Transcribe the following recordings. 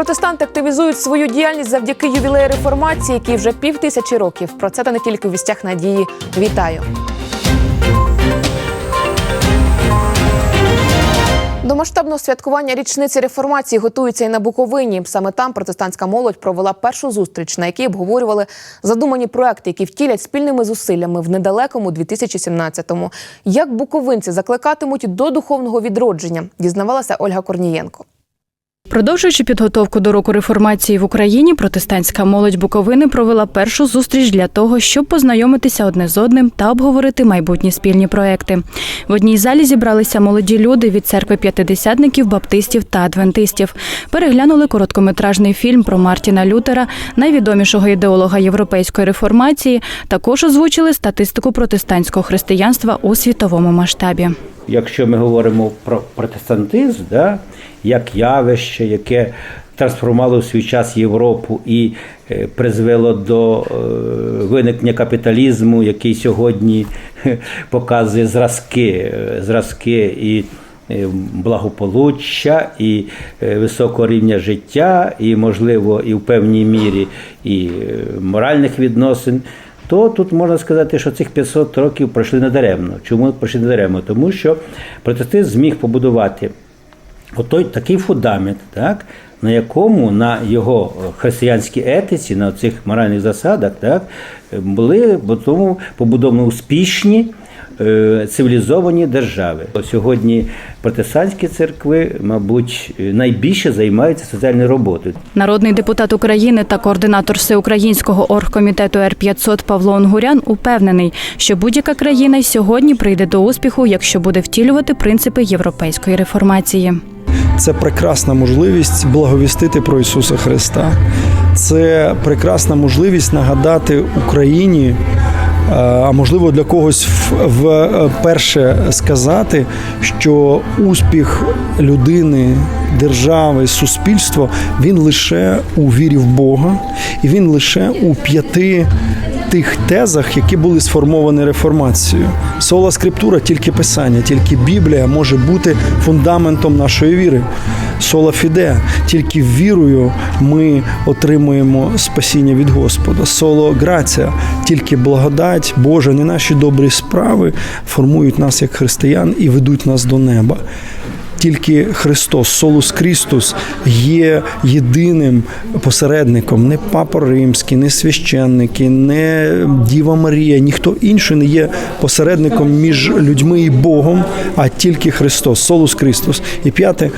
Протестанти активізують свою діяльність завдяки ювілею реформації, який вже пів тисячі років. Про це та не тільки в вістях надії. Вітаю! До масштабного святкування річниці реформації готуються і на Буковині. Саме там протестантська молодь провела першу зустріч, на якій обговорювали задумані проекти, які втілять спільними зусиллями в недалекому 2017-му. Як буковинці закликатимуть до духовного відродження, дізнавалася Ольга Корнієнко. Продовжуючи підготовку до року реформації в Україні, протестантська молодь Буковини провела першу зустріч для того, щоб познайомитися одне з одним та обговорити майбутні спільні проекти. В одній залі зібралися молоді люди від церкви п'ятидесятників, баптистів та адвентистів. Переглянули короткометражний фільм про Мартіна Лютера, найвідомішого ідеолога європейської реформації. Також озвучили статистику протестантського християнства у світовому масштабі. Якщо ми говоримо про протестантизм, да, як явище, яке трансформувало в свій час Європу і е, призвело до е, виникнення капіталізму, який сьогодні показує зразки, е, зразки і е, благополуччя, і е, високого рівня життя, і, можливо, і в певній мірі і е, моральних відносин то тут можна сказати, що цих 500 років пройшли недаремно. Чому пройшли недаремно? Тому що протестизм зміг побудувати отой такий фундамент, так, на якому на його християнській етиці, на цих моральних засадах, так, були бо тому побудовані успішні. е, Цивілізовані держави сьогодні протестантські церкви, мабуть, найбільше займаються соціальною роботою. Народний депутат України та координатор всеукраїнського оргкомітету Р-500 Павло Онгурян упевнений, що будь-яка країна сьогодні прийде до успіху, якщо буде втілювати принципи європейської реформації. Це прекрасна можливість благовістити про Ісуса Христа. Це прекрасна можливість нагадати Україні, е, а можливо для когось вперше сказати, що успіх людини, держави, суспільства він лише у вірі в Бога, і він лише у п'яти тих тезах, які були сформовані реформацією. Сола скриптура, тільки писання, тільки Біблія може бути фундаментом нашої віри. Сола фіде, тільки вірою ми отримуємо спасіння від Господа. Соло грація, тільки благодать Божа, не наші добрі справи формують нас як християн і ведуть нас до неба. Тільки Христос, Солус Крістус, є єдиним посередником. Не папа римський, не священники, не Діва Марія, ніхто інший не є посередником між людьми і Богом, а тільки Христос, Солус Крістус. І п'яте.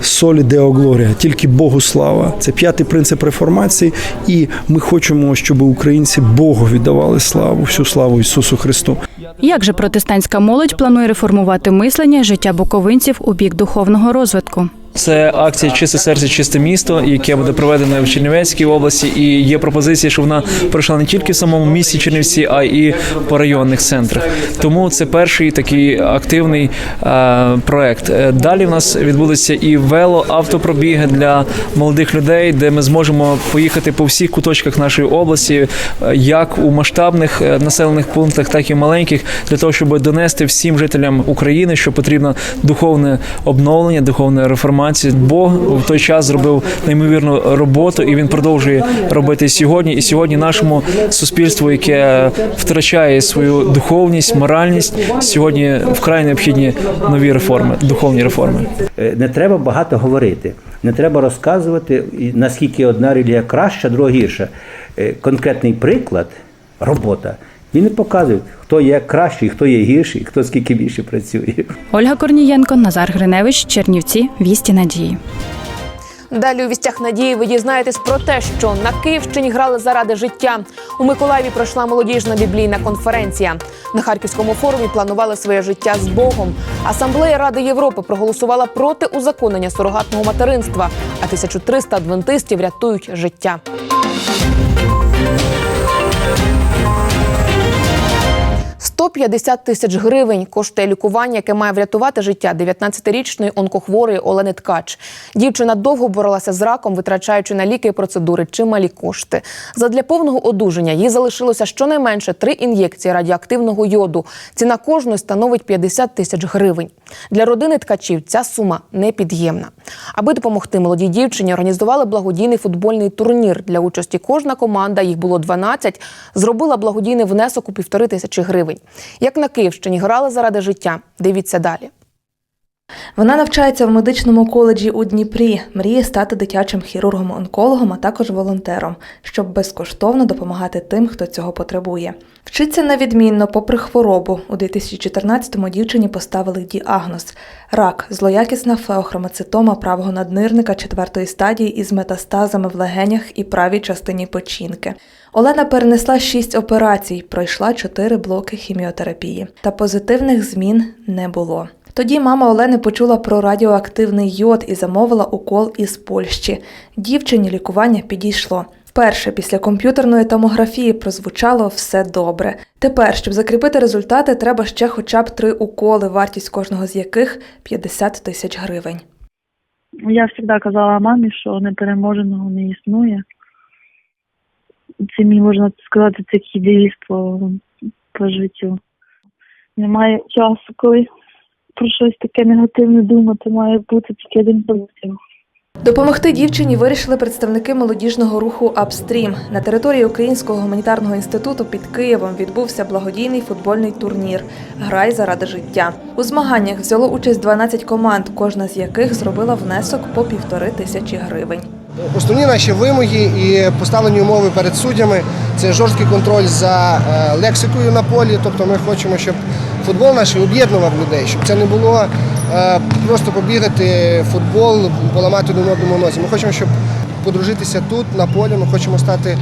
Солі Део Глорія, тільки Богу слава. Це п'ятий принцип реформації, і ми хочемо, щоб українці Богу віддавали славу, всю славу Ісусу Христу. Як же протестантська молодь планує реформувати мислення життя буковинців у бік духовного розвитку? Це акція Чисте серце, чисте місто, яке буде проведено в Чернівецькій області. І є пропозиція, що вона пройшла не тільки в самому місті Чернівці, а і по районних центрах. Тому це перший такий активний е, проект. Е, Далі в нас відбудуться і вело автопробіги для молодих людей, де ми зможемо поїхати по всіх куточках нашої області, е, як у масштабних е, населених пунктах, так і маленьких, для того, щоб донести всім жителям України, що потрібно духовне обновлення, духовна реформація. Бог в той час зробив неймовірну роботу, і він продовжує робити сьогодні. І сьогодні нашому суспільству, яке втрачає свою духовність, моральність, сьогодні вкрай необхідні нові реформи, духовні реформи. Е, Не треба багато говорити, не треба розказувати, наскільки одна релігія краща, друга гірша. Е, Конкретний приклад робота. Він не показує, хто є кращий, хто є гірший, хто скільки більше працює. Ольга Корнієнко, Назар Гриневич, Чернівці, Вісті Надії. Далі у вістях надії ви дізнаєтесь про те, що на Київщині грали заради життя. У Миколаєві пройшла молодіжна біблійна конференція. На харківському форумі планували своє життя з Богом. Асамблея Ради Європи проголосувала проти узаконення сурогатного материнства, а 1300 адвентистів рятують життя. с 150 тисяч гривень коштує лікування, яке має врятувати життя 19-річної онкохворої Олени Ткач. Дівчина довго боролася з раком, витрачаючи на ліки і процедури чималі кошти. Задля повного одужання їй залишилося щонайменше три ін'єкції радіоактивного йоду. Ціна кожної становить 50 тисяч гривень. Для родини ткачів ця сума непід'ємна. Аби допомогти молодій дівчині, організували благодійний футбольний турнір. Для участі кожна команда, їх було 12, зробила благодійний внесок у півтори тисячі гривень. Як на Київщині грали заради життя. Дивіться далі. Вона навчається в медичному коледжі у Дніпрі, мріє стати дитячим хірургом-онкологом, а також волонтером, щоб безкоштовно допомагати тим, хто цього потребує. Вчиться невідмінно, попри хворобу. У 2014-му дівчині поставили діагноз – рак, злоякісна феохромоцитома правого наднирника четвертої стадії із метастазами в легенях і правій частині печінки. Олена перенесла шість операцій, пройшла чотири блоки хіміотерапії. Та позитивних змін не було. Тоді мама Олени почула про радіоактивний йод і замовила укол із Польщі. Дівчині лікування підійшло. Вперше після комп'ютерної томографії прозвучало все добре. Тепер, щоб закріпити результати, треба ще хоча б три уколи, вартість кожного з яких 50 тисяч гривень. Я завжди казала мамі, що непереможеного не існує. Це мій, можна сказати, девіз по, по життю. Немає часу, коли про щось таке негативне думати, має бути тільки один позитив. Допомогти дівчині вирішили представники молодіжного руху Апстрім. На території Українського гуманітарного інституту під Києвом відбувся благодійний футбольний турнір Грай заради життя. У змаганнях взяло участь 12 команд, кожна з яких зробила внесок по півтори тисячі гривень. Основні наші вимоги і поставлені умови перед суддями це жорсткий контроль за е, лексикою на полі. Тобто ми хочемо, щоб футбол наш об'єднував людей, щоб це не було е, просто побігати футбол, поламати один одному носі. Ми хочемо, щоб подружитися тут, на полі. Ми хочемо стати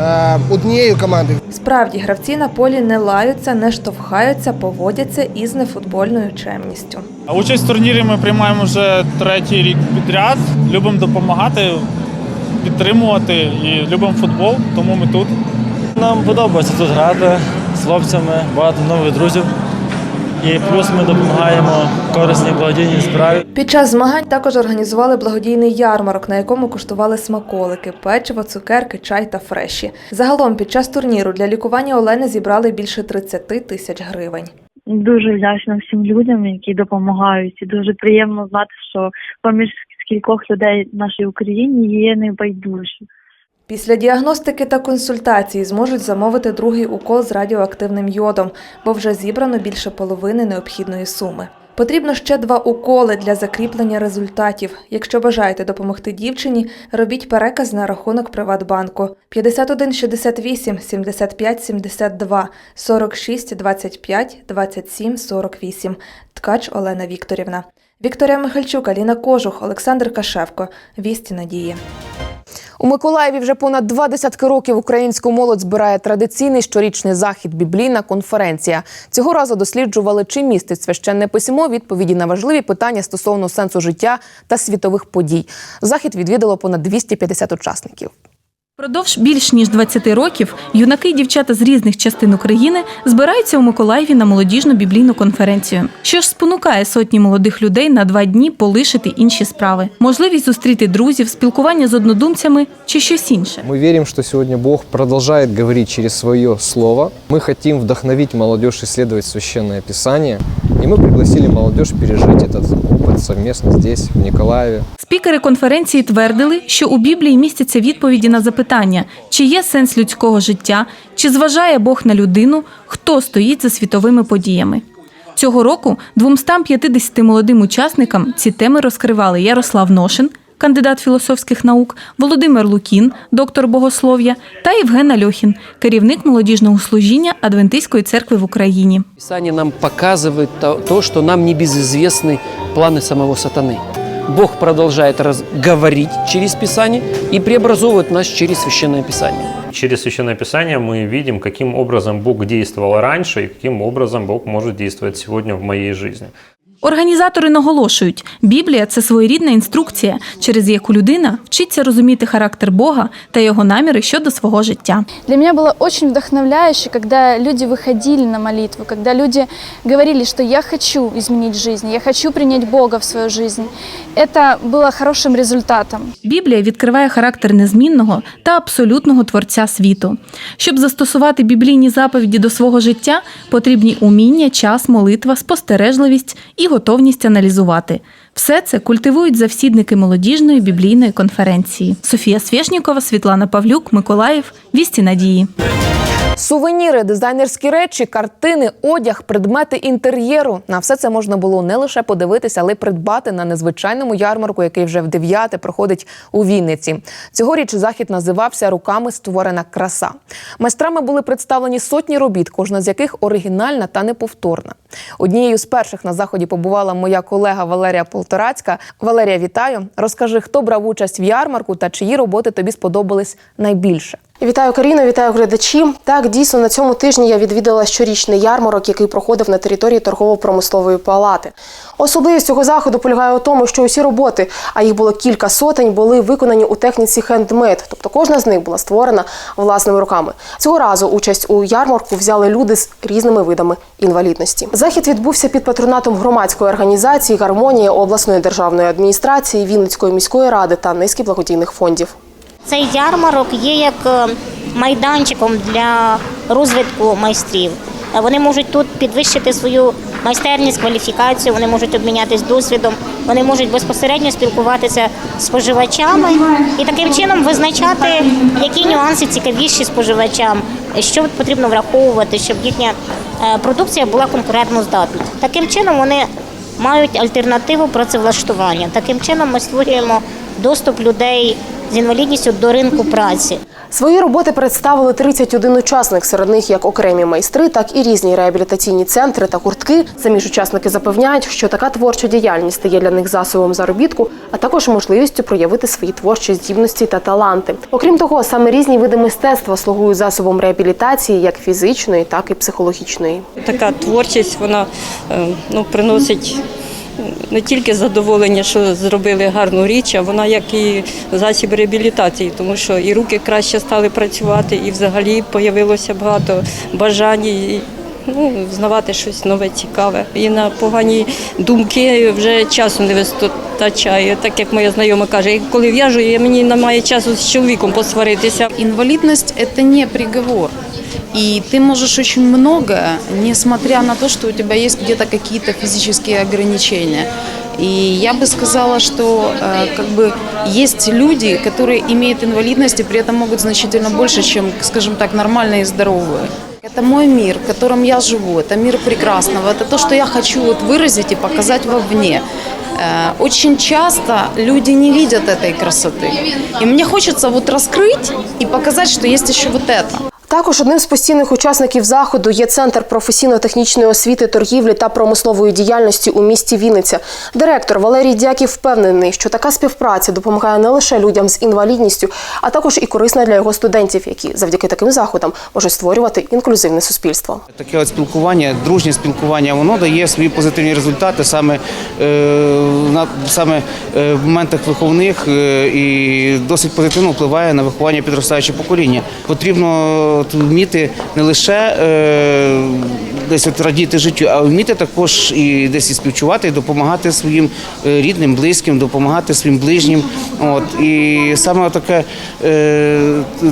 е, однією командою. Справді, гравці на полі не лаються, не штовхаються, поводяться із нефутбольною чемністю. А Участь в турнірі ми приймаємо вже третій рік підряд. Любимо допомагати, підтримувати і любимо футбол, тому ми тут. Нам подобається тут грати з хлопцями, багато нових друзів. І плюс ми допомагаємо корисній благодійній справі. Під час змагань також організували благодійний ярмарок, на якому куштували смаколики, печиво, цукерки, чай та фреші. Загалом під час турніру для лікування Олени зібрали більше 30 тисяч гривень. Дуже вдячна всім людям, які допомагають. І дуже приємно знати, що поміж скількох людей в нашій Україні є небайдужі. Після діагностики та консультації зможуть замовити другий укол з радіоактивним йодом, бо вже зібрано більше половини необхідної суми. Потрібно ще два уколи для закріплення результатів. Якщо бажаєте допомогти дівчині, робіть переказ на рахунок Приватбанку 51 68 75 72 46 25 27 48. Ткач Олена Вікторівна. Вікторія Михальчук, Аліна Кожух, Олександр Кашевко. Вісті надії. У Миколаєві вже понад два десятки років українську молодь збирає традиційний щорічний захід біблійна конференція. Цього разу досліджували, чи містить священне письмо відповіді на важливі питання стосовно сенсу життя та світових подій. Захід відвідало понад 250 учасників. Продовж більш ніж 20 років юнаки і дівчата з різних частин України збираються у Миколаєві на молодіжну біблійну конференцію. Що ж спонукає сотні молодих людей на два дні полишити інші справи, можливість зустріти друзів, спілкування з однодумцями чи щось інше. Мы верим, что сегодня Бог продолжает говорить через свое слово. Мы хотим вдохновить молодежь исследовать священное писание. И мы пригласили молодежь пережить этот опыт совместно здесь, в Николаеве. Спікери конференції твердили, що у Біблії містяться відповіді на запитання, чи є сенс людського життя, чи зважає Бог на людину, хто стоїть за світовими подіями. Цього року 250 молодим учасникам ці теми розкривали Ярослав Ношин, кандидат філософських наук, Володимир Лукін, доктор богослов'я, та Євген Альохін, керівник молодіжного служіння Адвентистської церкви в Україні. Писание нам показывает то, то, что нам не безызвестны планы самого сатаны. Бог продолжает раз- говорить через Писание и преобразовывает нас через Священное Писание. Через Священное Писание мы видим, каким образом Бог действовал раньше и каким образом Бог может действовать сегодня в моей жизни. Організатори наголошують, Біблія це своєрідна інструкція, через яку людина вчиться розуміти характер Бога та його наміри щодо свого життя. Для меня было очень вдохновляюще, когда люди выходили на молитву, когда люди говорили, что я хочу изменить жизнь, я хочу принять Бога в свою жизнь. Это было хорошим результатом. Біблія відкриває характер незмінного та абсолютного творця світу. Щоб застосувати біблійні заповіді до свого життя, потрібні уміння, час, молитва, спостережливість і готовність аналізувати. Все це культивують завсідники молодіжної біблійної конференції. Софія Свєшнікова, Світлана Павлюк, Миколаїв. Вісті надії. Сувеніри, дизайнерські речі, картини, одяг, предмети інтер'єру. На все це можна було не лише подивитися, але й придбати на незвичайному ярмарку, який вже в дев'яте проходить у Вінниці. Цьогоріч захід називався Руками створена краса. Майстрами були представлені сотні робіт, кожна з яких оригінальна та неповторна. Однією з перших на заході побувала моя колега Валерія Полторацька. Валерія, вітаю! Розкажи, хто брав участь в ярмарку та чиї роботи тобі сподобались найбільше. Вітаю Каріно, вітаю глядачі. Так, дійсно, на цьому тижні я відвідала щорічний ярмарок, який проходив на території торгово-промислової палати. Особливість цього заходу полягає у тому, що усі роботи, а їх було кілька сотень, були виконані у техніці хендмейд, тобто кожна з них була створена власними руками. Цього разу участь у ярмарку взяли люди з різними видами інвалідності. Захід відбувся під патронатом громадської організації Гармонія обласної державної адміністрації, Вінницької міської ради та низки благодійних фондів. Цей ярмарок є як е, майданчиком для розвитку майстрів. Е, Вони можуть тут підвищити свою майстерність, кваліфікацію, вони можуть обмінятися досвідом, вони можуть безпосередньо спілкуватися з споживачами і таким чином визначати, які нюанси цікавіші споживачам, що потрібно враховувати, щоб їхня е, продукція була конкурентно здатна. Таким чином вони мають альтернативу працевлаштування. Таким чином ми створюємо доступ людей з інвалідністю до ринку праці. Свої роботи представили 31 учасник, серед них як окремі майстри, так і різні реабілітаційні центри та гуртки. Самі ж учасники запевняють, що така творча діяльність стає для них засобом заробітку, а також можливістю проявити свої творчі здібності та таланти. Окрім того, саме різні види мистецтва слугують засобом реабілітації, як фізичної, так і психологічної. Така творчість вона е, ну, приносить не тільки задоволення, що зробили гарну річ, а вона як і засіб реабілітації, тому що і руки краще стали працювати, і взагалі з'явилося багато бажань. І, Ну, знавати щось нове, цікаве. І на погані думки вже часу не вистачає. Так як моя знайома каже, коли в'яжу, мені немає часу з чоловіком посваритися. Инвалидность – это не приговор. И ты можешь очень много, несмотря на то, что у тебя есть где-то какие-то физические ограничения. И я бы сказала, что э, как бы есть люди, которые имеют инвалидность и при этом могут значительно больше, чем, скажем так, нормальные и здоровые. Это мой мир, в котором я живу, это мир прекрасного, это то, что я хочу вот выразить и показать вовне. Э, Очень часто люди не видят этой красоты. И мне хочется вот раскрыть и показать, что есть еще вот это. Також одним з постійних учасників заходу є центр професійно-технічної освіти, торгівлі та промислової діяльності у місті Вінниця. Директор Валерій Дяків впевнений, що така співпраця допомагає не лише людям з інвалідністю, а також і корисна для його студентів, які завдяки таким заходам можуть створювати інклюзивне суспільство. Таке от спілкування, дружнє спілкування, воно дає свої позитивні результати саме, е, на, саме е, в моментах виховних е, і досить позитивно впливає на виховання підростаючого покоління. Потрібно от вміти не лише е, десь от радіти життю, а вміти також і десь і співчувати, і допомагати своїм е, рідним, близьким, допомагати своїм ближнім. От і саме таке, е,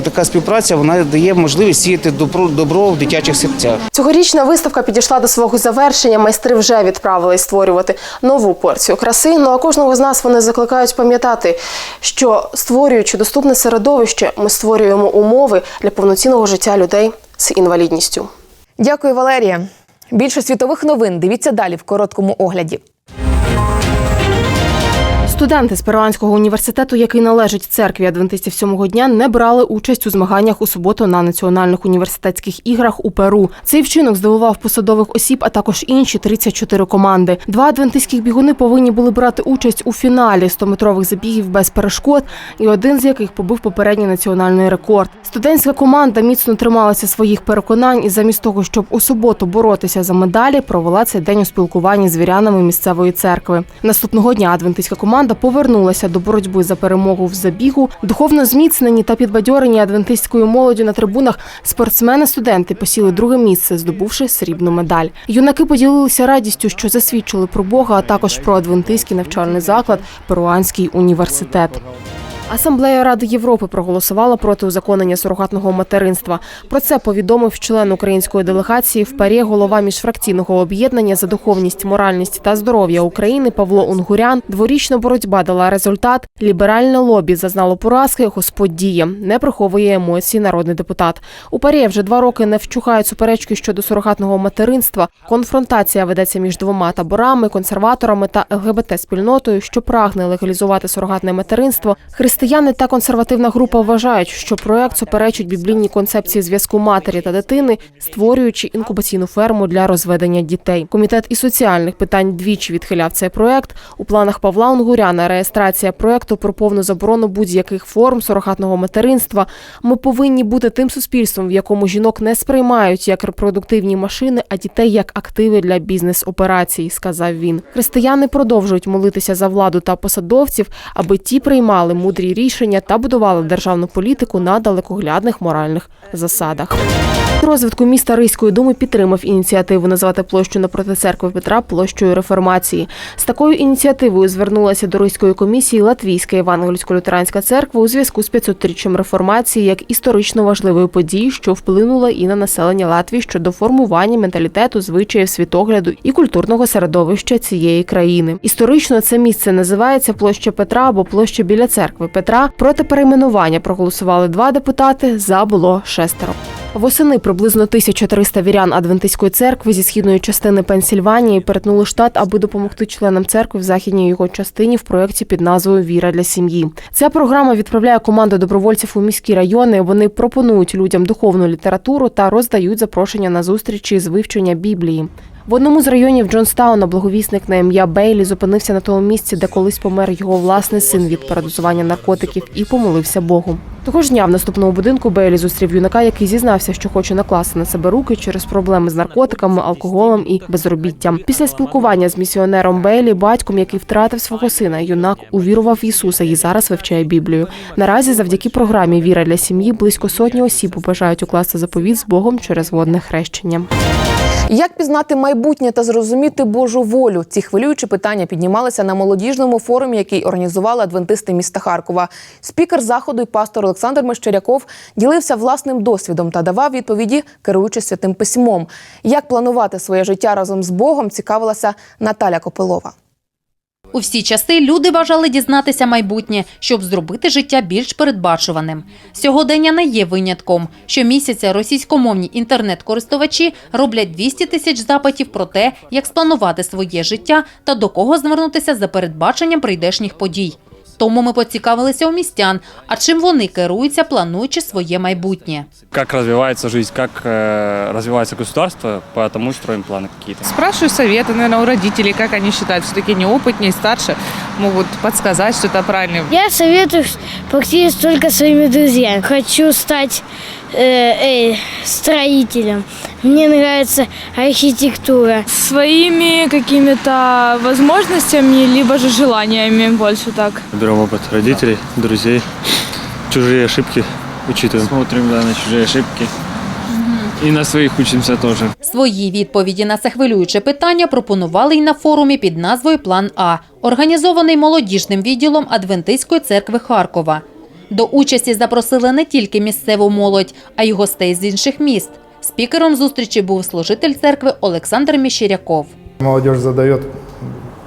така співпраця вона дає можливість сіяти добро, добро в дитячих серцях. Цьогорічна виставка підійшла до свого завершення. Майстри вже відправились створювати нову порцію краси. Ну а кожного з нас вони закликають пам'ятати, що створюючи доступне середовище, ми створюємо умови для повноцінного життя людей з інвалідністю. Дякую, Валерія. Більше світових новин дивіться далі в короткому огляді. Студенти з Перуанського університету, який належить церкві адвентистів сьомого дня, не брали участь у змаганнях у суботу на національних університетських іграх у Перу. Цей вчинок здивував посадових осіб, а також інші 34 команди. Два адвентистських бігуни повинні були брати участь у фіналі 100-метрових забігів без перешкод, і один з яких побив попередній національний рекорд. Студентська команда міцно трималася своїх переконань і замість того, щоб у суботу боротися за медалі, провела цей день у спілкуванні з вірянами місцевої церкви. Наступного дня адвентистська команда повернулася до боротьби за перемогу в забігу. Духовно зміцнені та підбадьорені адвентистською молоддю на трибунах спортсмени-студенти посіли друге місце, здобувши срібну медаль. Юнаки поділилися радістю, що засвідчили про Бога, а також про адвентистський навчальний заклад Перуанський університет. Асамблея Ради Європи проголосувала проти узаконення сурогатного материнства. Про це повідомив член української делегації в ПАРЄ голова міжфракційного об'єднання за духовність, моральність та здоров'я України Павло Унгурян. Дворічна боротьба дала результат. Ліберальне лобі зазнало поразки. Господь діє, не приховує емоцій народний депутат. У ПАРЄ вже два роки не вчухають суперечки щодо сурогатного материнства. Конфронтація ведеться між двома таборами, консерваторами та ЛГБТ спільнотою, що прагне легалізувати сурогатне материнство. Християни та консервативна група вважають, що проект суперечить біблійній концепції зв'язку матері та дитини, створюючи інкубаційну ферму для розведення дітей. Комітет із соціальних питань двічі відхиляв цей проект. У планах Павла Унгуряна реєстрація проекту про повну заборону будь-яких форм сурогатного материнства. Ми повинні бути тим суспільством, в якому жінок не сприймають як репродуктивні машини, а дітей як активи для бізнес-операцій, сказав він. Християни продовжують молитися за владу та посадовців, аби ті приймали мудрі рішення та будували державну політику на далекоглядних моральних засадах. Розвитку міста Ризької думи підтримав ініціативу назвати площу напроти церкви Петра площею реформації. З такою ініціативою звернулася до Ризької комісії Латвійська євангельсько-лютеранська церква у зв'язку з 500-річчям реформації як історично важливої події, що вплинула і на населення Латвії щодо формування менталітету, звичаїв, світогляду і культурного середовища цієї країни. Історично це місце називається площа Петра або площа біля церкви Петра. Проти перейменування проголосували два депутати. За було шестеро. Восени приблизно 1300 вірян Адвентистської церкви зі східної частини Пенсільванії перетнули штат, аби допомогти членам церкви в західній його частині в проєкті під назвою Віра для сім'ї. Ця програма відправляє команду добровольців у міські райони. Вони пропонують людям духовну літературу та роздають запрошення на зустрічі з вивчення Біблії. В одному з районів Джонстауна благовісник на ім'я Бейлі зупинився на тому місці, де колись помер його власний син від передозування наркотиків, і помолився Богу. Того ж дня в наступному будинку Бейлі зустрів юнака, який зізнався, що хоче накласти на себе руки через проблеми з наркотиками, алкоголем і безробіттям. Після спілкування з місіонером Бейлі, батьком, який втратив свого сина, юнак увірував в Ісуса і зараз вивчає Біблію. Наразі, завдяки програмі Віра для сім'ї близько сотні осіб бажають укласти заповіт з Богом через водне хрещення. Як пізнати майбутнє та зрозуміти Божу волю? Ці хвилюючі питання піднімалися на молодіжному форумі, який організували адвентисти міста Харкова. Спікер заходу і пастор Олександр Мещеряков ділився власним досвідом та давав відповіді, керуючись святим письмом. Як планувати своє життя разом з Богом, цікавилася Наталя Копилова. У всі часи люди бажали дізнатися майбутнє, щоб зробити життя більш передбачуваним. Сьогодення не є винятком. Щомісяця російськомовні інтернет-користувачі роблять 200 тисяч запитів про те, як спланувати своє життя та до кого звернутися за передбаченням прийдешніх подій. Тому ми поцікавилися у містян, а чим вони керуються, плануючи своє майбутнє. Как развивается жизнь, как э, развивается государство, поэтому строим планы какие-то. Спрашиваю советы, наверное, у родителей, как они считают. Все-таки они опытнее, старше, могут подсказать что-то правильное. Я советую практически только своими друзьями. Хочу стать э, э, строителем. Мне нравится архитектура. Своими какими-то возможностями, либо же желаниями больше так. Берем опыт родителей, друзей, чужие ошибки учитываем. Смотрим да, на чужие ошибки. І на своїх учимося теж. Свої відповіді на це хвилююче питання пропонували й на форумі під назвою План А, організований молодіжним відділом Адвентистської церкви Харкова. До участі запросили не тільки місцеву молодь, а й гостей з інших міст. Спікером зустрічі був служитель церкви Олександр Міщеряков. Молодежь задает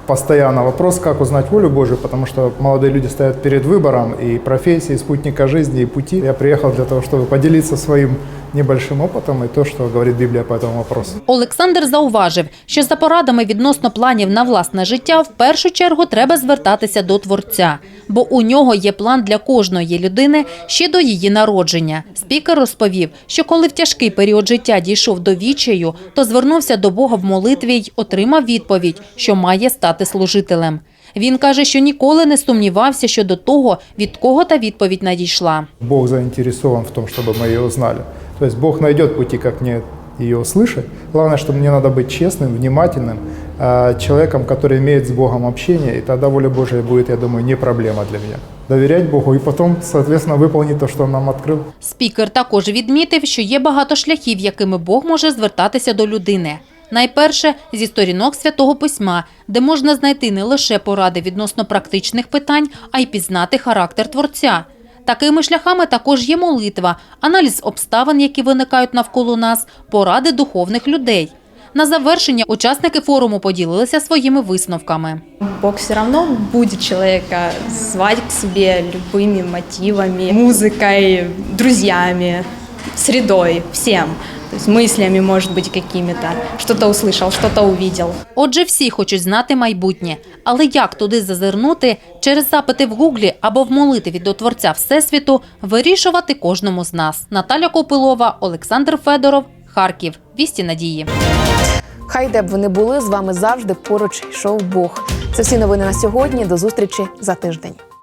постоянно вопрос, как узнать волю Божию, потому что молодые люди стоят перед выбором и профессии, и спутника жизни, и пути. Я приехал для того, чтобы поделиться своим небольшим опытом и то, что говорит Библия по этому вопросу. Олександр зауважив, що за порадами відносно планів на власне життя в першу чергу треба звертатися до творця, бо у нього є план для кожної людини ще до її народження. Спікер розповів, що коли в тяжкий період життя дійшов до відчаю, то звернувся до Бога в молитві й отримав відповідь, що має стати служителем. Він каже, що ніколи не сумнівався щодо того, від кого та відповідь надійшла. Бог заинтересован в том, чтобы мы ее узнали. То есть Бог найдет пути, как мне ее услышать. Главное, что мне надо быть честным, внимательным, э, человеком, который имеет с Богом общение, и тогда воля Божия будет, я думаю, не проблема для меня. Доверять Богу и потом, соответственно, выполнить то, что Он нам открыл. Спікер також відмітив, що є багато шляхів, якими Бог може звертатися до людини. Найперше зі сторінок святого письма, де можна знайти не лише поради відносно практичних питань, а й пізнати характер творця. Такими шляхами також є молитва, аналіз обставин, які виникають навколо нас, поради духовних людей. На завершення учасники форуму поділилися своїми висновками. Бог все равно будет человека звать к себе любыми мотивами, музыкой, друзьями, средой, всем. То есть мыслями, может быть, какими-то. Что-то услышал, что-то увидел. Отже, всі хочуть знати майбутнє, але як туди зазирнути через запити в гуглі або в молитві до творця Всесвіту вирішувати кожному з нас. Наталя Копилова, Олександр Федоров, Харків. Вісті надії. Хай де б ви не були, з вами завжди поруч йшов Бог. Це всі новини на сьогодні. До зустрічі за тиждень.